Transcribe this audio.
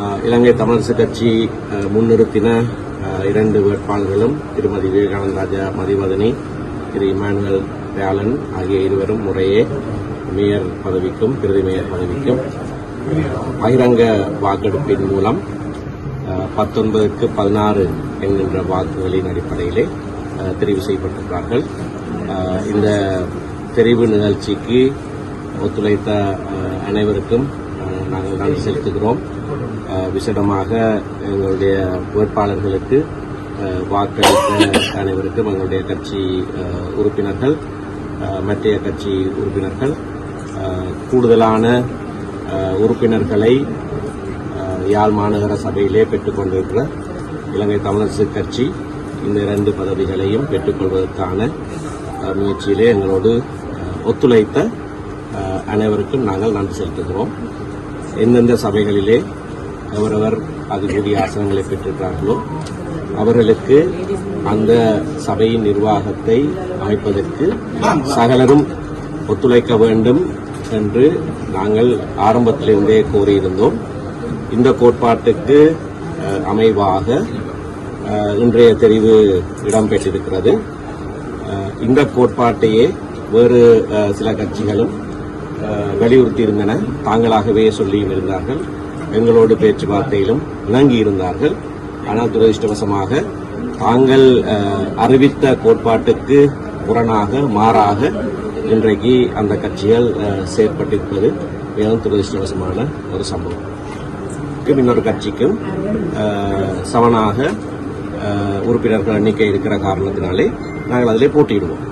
ஆஹ் இலங்கை தமிழரசு கட்சி முன்னிறுத்தின இரண்டு வேட்பாளர்களும் திருமதி விவேகானந்த ராஜா மதிவதனி திரு இமானுவல் தயாளன் ஆகிய இருவரும் முறையே மேயர் பதவிக்கும் பிரதி மேயர் பதவிக்கும் பகிரங்க வாக்கெடுப்பின் மூலம் பத்தொன்பதுக்கு பதினாறு என்கின்ற வாக்குகளின் அடிப்படையிலே தெரிவு செய்யப்பட்டிருக்கிறார்கள் ஆஹ் இந்த தெரிவு நிகழ்ச்சிக்கு ஒத்துழைத்த அனைவருக்கும் நாங்கள் நன்றி செலுத்துகிறோம். விசேடமாக எங்களுடைய வேட்பாளர்களுக்கு வாக்களித்த அனைவருக்கும் எங்களுடைய கட்சி உறுப்பினர்கள் மத்திய மற்றைய கட்சி உறுப்பினர்கள் கூடுதலான உறுப்பினர்களை யாழ் மாநகர சபையிலே பெற்றுக்கொண்டிருக்கிற இலங்கை தமிழரசு கட்சி இந்த இரண்டு பதவிகளையும் பெற்றுக்கொள்வதற்கான முயற்சியிலே எங்களோடு ஒத்துழைத்த அனைவருக்கும் நாங்கள் நன்றி செலுத்துகிறோம். எந்தெந்த சபைகளிலே அவரவர் அதுக்குரிய ஆசனங்களை பெற்றிருக்கிறார்களோ அவர்களுக்கு அந்த சபையின் நிர்வாகத்தை அமைப்பதற்கு சகலரும் ஒத்துழைக்க வேண்டும் என்று நாங்கள் ஆரம்பத்திலிருந்தே கோரியிருந்தோம். இந்த கோட்பாட்டுக்கு அமைவாக இன்றைய தெரிவு இடம்பெற்றிருக்கிறது. இந்த கோட்பாட்டையே வேறு சில கட்சிகளும் வலியுறுத்தியிருந்தன. தாங்களாகவே சொல்லியும் இருந்தார்கள். எங்களோடு பேச்சுவார்த்தையிலும் இணங்கியிருந்தார்கள். ஆனால் துரதிருஷ்டவசமாக தாங்கள் அறிவித்த கோட்பாட்டுக்கு புறனாக மாறாக இன்றைக்கு அந்த கட்சிகள் செயற்பட்டிருப்பது மிகவும் துரதிருஷ்டவசமான ஒரு சம்பவம். இன்னொரு கட்சிக்கும் சமனாக உறுப்பினர்கள் எண்ணிக்கை இருக்கிற காரணத்தினாலே நாங்கள் அதிலே போட்டியிடுவோம்.